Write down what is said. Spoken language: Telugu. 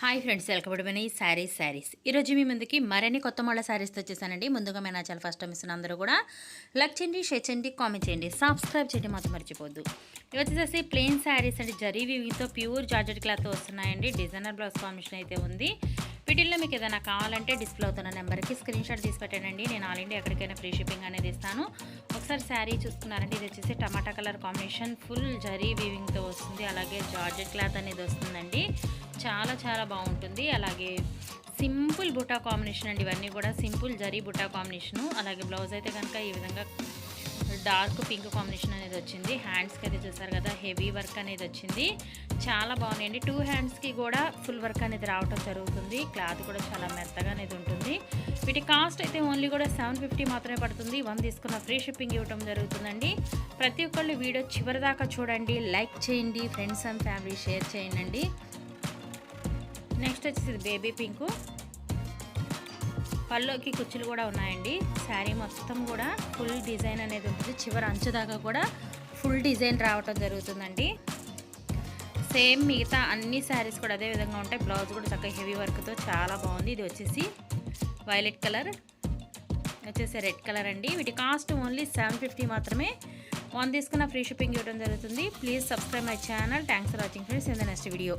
హాయ్ ఫ్రెండ్స్ వెల్కమ్ ఈ శారీస్ శారీస్ ఈరోజు మీ ముందుకి మరిన్ని కొత్త మళ్ళీ శారీస్తో వచ్చేసానండి. ముందుగా మేము నా చాలా ఫస్ట్ టైం ఇస్తున్న అందరూ కూడా లైక్ చేయండి షేర్ చేయండి కామెంట్ చేయండి సబ్స్క్రైబ్ చేయండి మాత్రం మర్చిపోద్దు ఇవి వచ్చేసి ప్లెయిన్ శారీస్ అండి. జరీ వివితో ప్యూర్ జార్జెట్ క్లాత్ వస్తున్నాయండి. డిజైనర్ బ్లౌజ్ కాంబినేషన్ అయితే ఉంది. వీటిల్లో మీకు ఏదైనా కావాలంటే డిస్ప్లే అవుతున్న నెంబర్కి స్క్రీన్ షాట్ తీసి పెట్టండి నేను ఆల్ ఇండియా ఎక్కడికైనా ఫ్రీ షిప్పింగ్ అనేది ఇస్తాను. ఒకసారి శారీ చూసుకున్నారంటే ఇది వచ్చేసి టమాటా కలర్ కాంబినేషన్ ఫుల్ జరీ వీవింగ్తో వస్తుంది. అలాగే జార్జెట్ క్లాత్ అనేది వస్తుందండి. చాలా చాలా బాగుంటుంది. అలాగే సింపుల్ బుటా కాంబినేషన్ అండి. ఇవన్నీ కూడా సింపుల్ జరీ బుటా కాంబినేషను. అలాగే బ్లౌజ్ అయితే కనుక ఈ విధంగా డార్క్ పింక్ కాంబినేషన్ అనేది వచ్చింది. హ్యాండ్స్కి అయితే చూసారు కదా హెవీ వర్క్ అనేది వచ్చింది. చాలా బాగున్నాయండి. టూ హ్యాండ్స్కి కూడా ఫుల్ వర్క్ అనేది రావటం జరుగుతుంది. క్లాత్ కూడా చాలా మెత్తగా అనేది ఉంటుంది. వీటి కాస్ట్ అయితే ఓన్లీ కూడా సెవెన్ ఫిఫ్టీ మాత్రమే పడుతుంది. వన్ తీసుకున్న ఫ్రీ షిప్పింగ్ ఇవ్వడం జరుగుతుందండి. ప్రతి ఒక్కళ్ళు వీడియో చివరి దాకా చూడండి. లైక్ చేయండి. ఫ్రెండ్స్ అండ్ ఫ్యామిలీ షేర్ చేయండి. నెక్స్ట్ వచ్చేసి ఇది బేబీ పింకు పళ్ళుకి కుచ్చులు కూడా ఉన్నాయండి. శారీ మొత్తం కూడా ఫుల్ డిజైన్ అనేది ఉంటుంది. చివరి అంచు దాకా కూడా ఫుల్ డిజైన్ రావటం జరుగుతుందండి. సేమ్ మిగతా అన్ని శారీస్ కూడా అదే విధంగా ఉంటాయి. బ్లౌజ్ కూడా చక్కగా హెవీ వర్క్తో చాలా బాగుంది. ఇది వచ్చేసి వైలెట్ కలర్. వచ్చేసి రెడ్ కలర్ అండి. వీటి కాస్ట్ ఓన్లీ సెవెన్ ఫిఫ్టీ మాత్రమే. వన్ తీసుకున్న ఫ్రీ షిప్పింగ్ ఇవ్వడం జరుగుతుంది. Please subscribe my channel. Thanks for watching friends. In the next video.